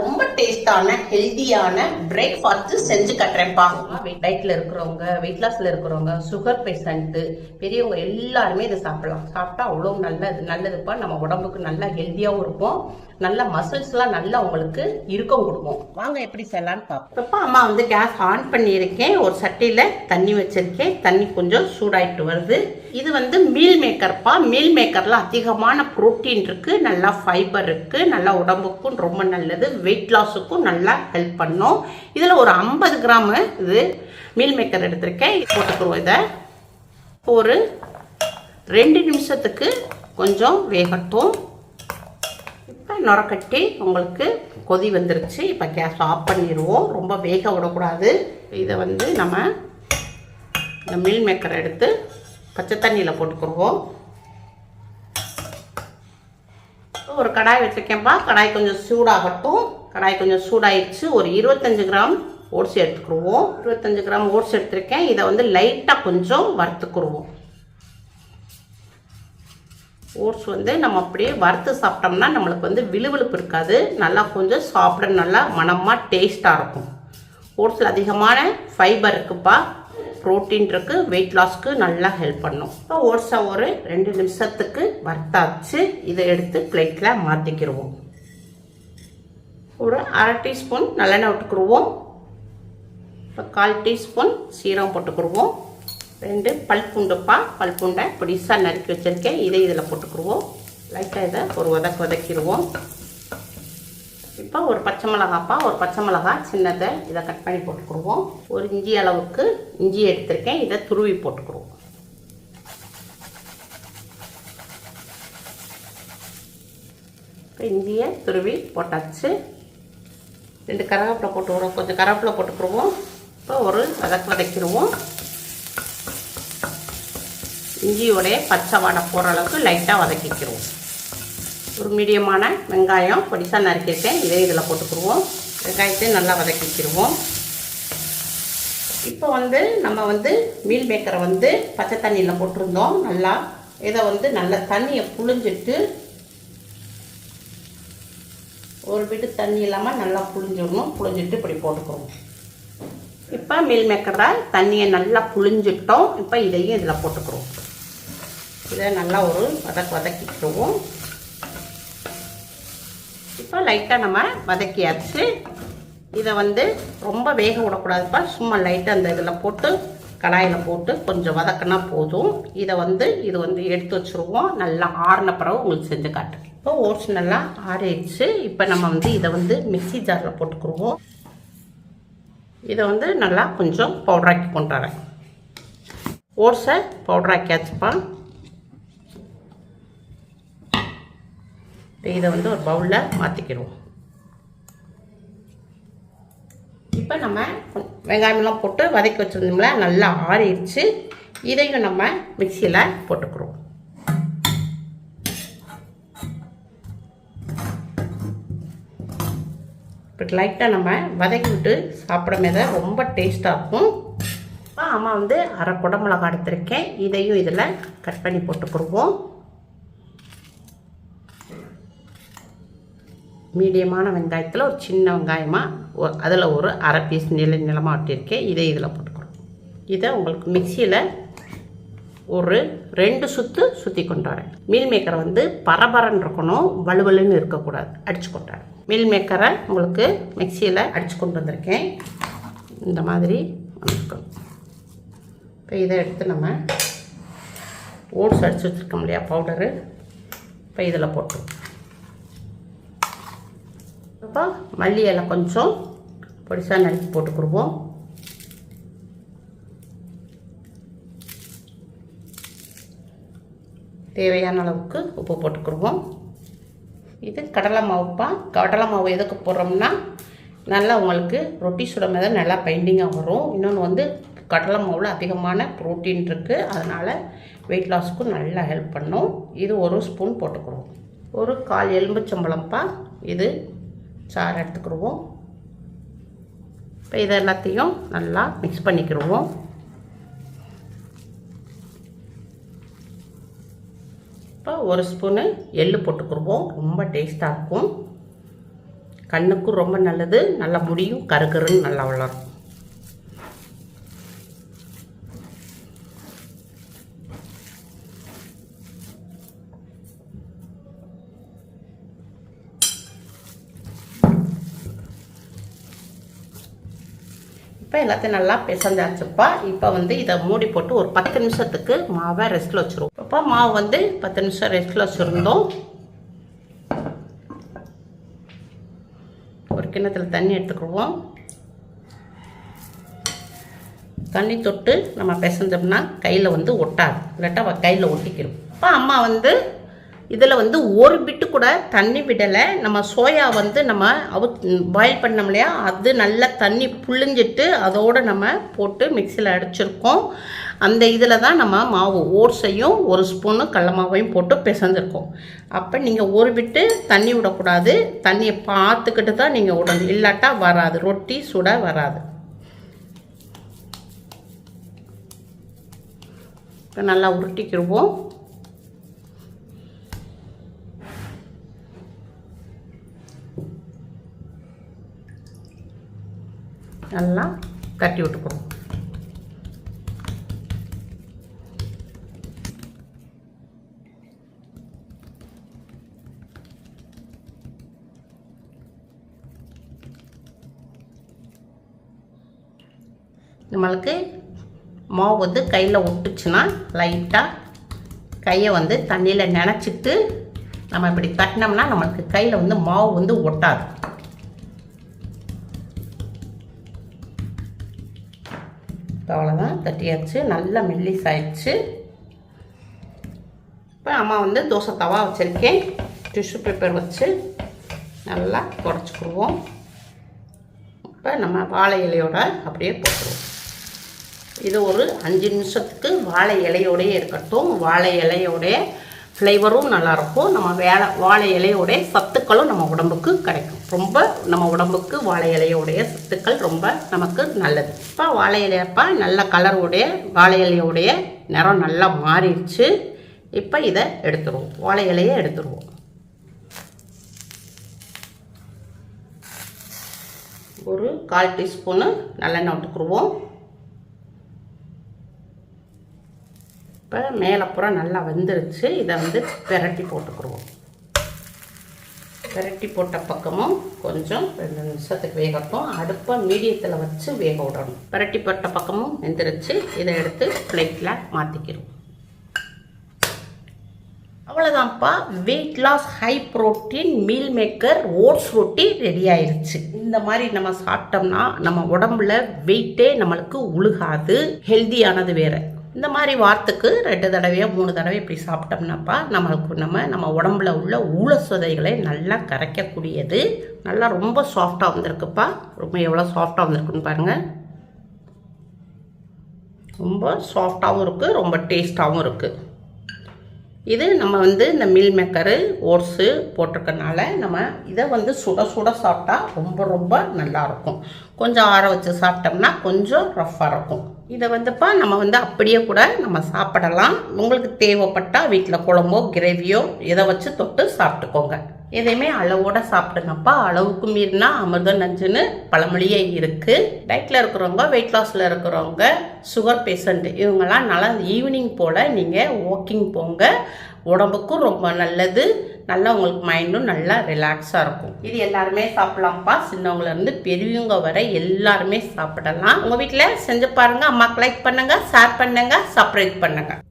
ரொம்ப டேஸ்டான ஹெல்தியான பிரேக்ஃபாஸ்ட் செஞ்சு கட்டுறேன்ப்பா. வெயிட் டயட்ல இருக்கிறவங்க வெயிட் லாஸ்ல இருக்கிறவங்க சுகர் பேஷண்ட் பெரியவங்க எல்லாருமே இதை சாப்பிடலாம். சாப்பிட்டா அவ்வளோ நல்லது நல்லதுப்பா. நம்ம உடம்புக்கு நல்லா ஹெல்த்தியாகவும் இருக்கும் நல்ல மசில்ஸ்லாம் நல்லா உங்களுக்கு இறுக்கம் கொடுக்கும் வாங்க எப்படி செய்யலான்னு பார்ப்போம். அம்மா வந்து கேஸ் ஆன் பண்ணியிருக்கேன். ஒரு சட்டியில் தண்ணி வச்சிருக்கேன். தண்ணி கொஞ்சம் சூடாயிட்டு வருது. இது வந்து மீல் மேக்கர்ப்பா மீல் மேக்கரில் அதிகமான புரோட்டீன் இருக்குது நல்லா ஃபைபர் இருக்குது நல்லா உடம்புக்கும் ரொம்ப நல்லது. வெயிட் லாஸ் லாஸுக்கும் நல்லா ஹெல்ப் பண்ணும். இதில் ஒரு ஐம்பது கிராம் இது மீல் மேக்கர் எடுத்திருக்கேன். போட்டுக்குருவோம் இதை. ஒரு ரெண்டு நிமிஷத்துக்கு கொஞ்சம் வேகட்டும். இப்போ நுரக்கட்டி உங்களுக்கு கொதி வந்துருச்சு. இப்போ கேஸ் ஆஃப் பண்ணிடுவோம் ரொம்ப வேக விடக்கூடாது. இதை வந்து நம்ம இந்த மில் மேக்கரை எடுத்து பச்சை தண்ணியில் போட்டுக்குருவோம். ஒரு கடாய் வச்சுருக்கேன்ப்பா கடாய் கொஞ்சம் சூடாகட்டும். கடாய் கொஞ்சம் சூடாயிடுச்சு ஒரு இருபத்தஞ்சு கிராம் ஓட்ஸ் எடுத்துக்கிடுவோம் இருபத்தஞ்சு கிராம் ஓட்ஸ் எடுத்திருக்கேன். இதை வந்து லைட்டாக கொஞ்சம் வறுத்துக்குருவோம். ஓட்ஸ் வந்து நம்ம அப்படியே வறுத்து சாப்பிட்டோம்னா நம்மளுக்கு வந்து விழுவிழுப்பு இருக்காது. நல்லா கொஞ்சம் சாப்பிட நல்லா மனமாக டேஸ்ட்டாக இருக்கும். ஓட்ஸில் அதிகமான ஃபைபர் இருக்குப்பா. ப்ரோட்டீன் இருக்குது வெயிட் லாஸ்க்கு நல்லா ஹெல்ப் பண்ணும். இப்போ ஓட்ஸை ஒரு ரெண்டு நிமிஷத்துக்கு வறுத்தாச்சு. இதை எடுத்து பிளேட்டில் மாற்றிக்கிடுவோம் ஒரு அரை டீஸ்பூன் நல்லெண்ணெய் விட்டுக்கிடுவோம் இப்போ கால் டீஸ்பூன் சீரகம் போட்டுக்கிடுவோம் ரெண்டு பல்புண்டுப்பா பல்புண்டை பொடிசாக நறுக்கி வச்சுருக்கேன். இதை இதில் போட்டுக்கிடுவோம் லைட்டாக இதை ஒரு வதக்கு வதக்கிடுவோம். இப்போ ஒரு பச்சை மிளகாப்பா ஒரு பச்சை மிளகா சின்னதை இதை கட் பண்ணி போட்டுக்கிடுவோம் ஒரு இஞ்சி அளவுக்கு இஞ்சி எடுத்திருக்கேன். இதை துருவி போட்டுக்கிடுவோம் இப்போ இஞ்சியை துருவி போட்டாச்சு. ரெண்டு கருவேப்பிலை போட்டுக்கிறோம் கொஞ்சம் கருவேப்பிலை போட்டுக்கிடுவோம் இப்போ ஒரு வதக்கு வதக்கிடுவோம் இஞ்சியோடைய பச்சை வடை போகிற அளவுக்கு லைட்டாக வதக்கிக்கிடுவோம் ஒரு மீடியமான வெங்காயம் பொடிசாக நறுக்கியிருக்கேன். இதே இதில் போட்டுக்கிடுவோம் வெங்காயத்தை நல்லா வதக்கிக்கிடுவோம் இப்போ வந்து நம்ம வந்து மீல் மேக்கரை வந்து பச்சை தண்ணியில் போட்டிருந்தோம். நல்லா இதை வந்து நல்லா தண்ணியை புழிஞ்சிட்டு ஒரு வீட்டு தண்ணி இல்லாமல் நல்லா புழிஞ்சிடணும். புழிஞ்சிட்டு இப்படி போட்டுக்கிறோம் இப்போ மீல் மேக்கரால் தண்ணியை நல்லா புளிஞ்சிட்டோம் இப்போ இதையும் இதில் போட்டுக்கிறோம். இதை நல்லா ஒரு வதக்கு வதக்கிக்கிடுவோம் இப்போ லைட்டாக நம்ம வதக்கியாச்சு. இதை வந்து ரொம்ப வேக விடக்கூடாதுப்பா சும்மா லைட்டாக அந்த இதில் போட்டு கடாயில் போட்டு கொஞ்சம் வதக்கினா போதும். இதை வந்து இது வந்து எடுத்து வச்சுருவோம். நல்லா ஆறின பிறகு உங்களுக்கு செஞ்சு காட்டுறேன். இப்போ ஓட்ஸ் நல்லா ஆறிடுச்சு இப்போ நம்ம வந்து இதை வந்து மிக்சி ஜாரில் போட்டுக்குருவோம். இதை வந்து நல்லா கொஞ்சம் பவுடராக்கி கொண்டு வரேன். ஓட்ஸை பவுடராக்கியாச்சுப்பா இதை வந்து ஒரு பவுலில் மாற்றிக்கிடுவோம் இப்போ நம்ம வெங்காயமெல்லாம் போட்டு வதக்கி வச்சுருந்தோம்ல நல்லா ஆறிடுச்சு. இதையும் நம்ம மிக்சியில் போட்டுக்கிறோம் இப்போ லைட்டாக நம்ம வதக்கி விட்டு சாப்பிடும் தான் ரொம்ப டேஸ்ட்டாக இருக்கும். இப்போ அம்மா வந்து அரை குடமிளகா எடுத்திருக்கேன். இதையும் இதில் கட் பண்ணி போட்டுக்கிடுவோம் மீடியமான வெங்காயத்தில் ஒரு சின்ன வெங்காயமாக அதில் ஒரு அரை பீஸ் நில நிலமாக ஒட்டியிருக்கேன் இதை இதில் போட்டுக்கிறோம். இதை உங்களுக்கு மிக்சியில் ஒரு ரெண்டு சுற்று சுற்றி கொண்டு வரேன் மீல் மேக்கரை வந்து பரபரன்னு இருக்கணும் வலுவலுன்னு இருக்கக்கூடாது. அடிச்சு கொண்டாரு மீல் மேக்கரை உங்களுக்கு மிக்சியில் அடித்து கொண்டு வந்திருக்கேன். இந்த மாதிரி வந்துருக்கணும் இப்போ இதை எடுத்து நம்ம ஓட்ஸ் அடித்து வச்சுருக்கோம் இல்லையா பவுடரு இப்போ இதில் போட்டு அப்போ மல்லி இலை கொஞ்சம் பொடிசாக நறுக்கி போட்டுக்கிடுவோம் தேவையான அளவுக்கு உப்பு போட்டுக்கிடுவோம். இது கடலை மாவுப்பா. கடலை மாவு எதுக்கு போடுறோம்னா நல்லா உங்களுக்கு ரொட்டி சுடும் போது நல்லா பைண்டிங்காக வரும். இன்னொன்று வந்து கடலை மாவில் அதிகமான ப்ரோட்டீன் இருக்குது அதனால் வெயிட் லாஸ்க்கும் நல்லா ஹெல்ப் பண்ணும். இது ஒரு ஸ்பூன் போட்டுக்கிறோம் ஒரு கால் எலும்புச்சம்பளம்ப்பா இது சாறு எடுத்துக்கிடுவோம். இப்போ இது எல்லாத்தையும் நல்லா மிக்ஸ் பண்ணிக்கிடுவோம். இப்போ ஒரு ஸ்பூனு எள்ளு போட்டுக்கிடுவோம் ரொம்ப டேஸ்ட்டாக இருக்கும். கண்ணுக்கும் ரொம்ப நல்லது. நல்லா முடியும். கருகருன்னு நல்லா வளரும். இப்போ எல்லாத்தையும் நல்லா பிசைஞ்சாச்சுப்பா இப்போ வந்து இதை மூடி போட்டு ஒரு பத்து நிமிஷத்துக்கு மாவை ரெஸ்ட்டில் வச்சுருவோம். இப்போ மாவு வந்து பத்து நிமிஷம் ரெஸ்ட்டில் வச்சுருந்தோம். ஒரு கிண்ணத்தில் தண்ணி எடுத்துக்கிடுவோம் தண்ணி தொட்டு நம்ம பிசைஞ்சோம்னா கையில் வந்து ஒட்டாது. இல்லாட்டா கையில் ஒட்டிக்கிறோம் இப்போ அம்மா வந்து இதில் வந்து ஒரு பிட்டு கூட தண்ணி விடலை. நம்ம சோயா வந்து நம்ம அவு பாயில் பண்ணோம் இல்லையா? அது நல்லா தண்ணி புழிஞ்சிட்டு அதோடு நம்ம போட்டு மிக்சியில் அடிச்சிருக்கோம். அந்த இதில் தான் நம்ம மாவு ஓட்ஸையும் ஒரு ஸ்பூனு கடல மாவையும் போட்டு பிசைஞ்சிருக்கோம். அப்போ நீங்கள் ஒரு பிட்டு தண்ணி விடக்கூடாது. தண்ணியை பார்த்துக்கிட்டு தான் நீங்கள் விடணும். இல்லாட்டா வராது. ரொட்டி சுட வராது. இப்போ நல்லா உருட்டிக்கிடுவோம் நல்லா கட்டி விட்டுக்கணும். நம்மளுக்கு மாவு வந்து கையில் ஒட்டுச்சுன்னா லைட்டாக கையை வந்து தண்ணியில் நினச்சிட்டு நம்ம இப்படி தட்டினோம்னா நம்மளுக்கு கையில் வந்து மாவு வந்து ஒட்டாது. அவ்வளோதான் தட்டியாச்சு. நல்லா மெல்லிஸ் ஆயிடுச்சு இப்போ அம்மா வந்து தோசை தவா வச்சுருக்கேன். டிஷ்யூ பேப்பர் வச்சு நல்லா குறைச்சிக்குருவோம் இப்போ நம்ம வாழை இலையோட அப்படியே போட்டுருவோம். இது ஒரு அஞ்சு நிமிஷத்துக்கு வாழை இலையோடயே இருக்கட்டும். வாழை இலையோடைய ஃப்ளேவரும் நல்லாயிருக்கும். நம்ம வேலை வாழை இலையோடைய சத்துக்களும் நம்ம உடம்புக்கு கிடைக்கும். ரொம்ப நம்ம உடம்புக்கு வாழை இலையோடைய சத்துக்கள் ரொம்ப நமக்கு நல்லது. இப்போ வாழை இலையப்பா நல்ல கலருடைய வாழை இலையோடைய நிறம் நல்லா மாறிடுச்சு. இப்போ இதை எடுத்துருவோம். வாழை இலையை எடுத்துருவோம். ஒரு கால் டீஸ்பூனு நல்லெண்ணெய் விட்டுக்குருவோம். இப்போ மேலே பூரா நல்லா வெந்துருச்சு. இதை வந்து பெரட்டி போட்டுக்கிடுவோம் பெரட்டி போட்ட பக்கமும் கொஞ்சம் ரெண்டு நிமிஷத்துக்கு வேகட்டும். அடுப்பை மீடியத்தில் வச்சு வேக விடணும். பெரட்டி போட்ட பக்கமும் வெந்துருச்சு. இதை எடுத்து பிளேட்டில் மாற்றிக்கிடுவோம் அவ்வளோதான்ப்பா weight loss high protein meal maker oats ரொட்டி ரெடி ஆயிருச்சு. இந்த மாதிரி நம்ம சாப்பிட்டோம்னா நம்ம உடம்புல வெயிட்டே நம்மளுக்கு உழுகாது. ஹெல்தியானது வேற. இந்த மாதிரி வாரத்துக்கு ரெண்டு தடவையோ மூணு தடவை இப்படி சாப்பிட்டோம்னாப்பா நம்மளுக்கு நம்ம நம்ம உடம்புல உள்ள ஊழ சுதைகளை நல்லா கரைக்கக்கூடியது. நல்லா ரொம்ப சாஃப்டாக வந்திருக்குப்பா. ரொம்ப எவ்வளோ சாஃப்டாக வந்திருக்குன்னு பாருங்கள் ரொம்ப சாஃப்டாகவும் இருக்குது ரொம்ப டேஸ்ட்டாகவும் இருக்குது இது நம்ம வந்து இந்த மில் மேக்கரு ஓட்ஸு போட்டிருக்கனால நம்ம இதை வந்து சுட சுட சாப்பிட்டா ரொம்ப ரொம்ப நல்லாயிருக்கும் கொஞ்சம் ஆற வச்சு சாப்பிட்டோம்னா கொஞ்சம் ரஃப்பாக இருக்கும். இதை வந்துப்பா நம்ம வந்து அப்படியே கூட நம்ம சாப்பிடலாம். உங்களுக்கு தேவைப்பட்டால் வீட்டில் குழம்போ கிரேவியோ இதை வச்சு தொட்டு சாப்பிட்டுக்கோங்க. எதையுமே அளவோட சாப்பிடுங்கப்பா. அளவுக்கு மீறினா அமிர்தம் நஞ்சுன்னு பழமொழியே இருக்குது டயட்டில் இருக்கிறவங்க வெயிட் லாஸில் இருக்கிறவங்க சுகர் பேஷண்ட் இவங்கெல்லாம் நல்லா ஈவினிங் போல் நீங்கள் வாக்கிங் போங்க. உடம்புக்கும் ரொம்ப நல்லது. நல்லா உங்களுக்கு மைண்டும் நல்லா ரிலாக்ஸாக இருக்கும். இது எல்லாருமே சாப்பிடலாம்ப்பா. சின்னவங்கலேருந்து பெரியவங்க வரை எல்லாருமே சாப்பிடலாம். உங்கள் வீட்டில் செஞ்சு பாருங்கள் அம்மாவுக்கு லைக் பண்ணுங்கள் ஷேர் பண்ணுங்கள் சப்ஸ்கிரைப் பண்ணுங்கள்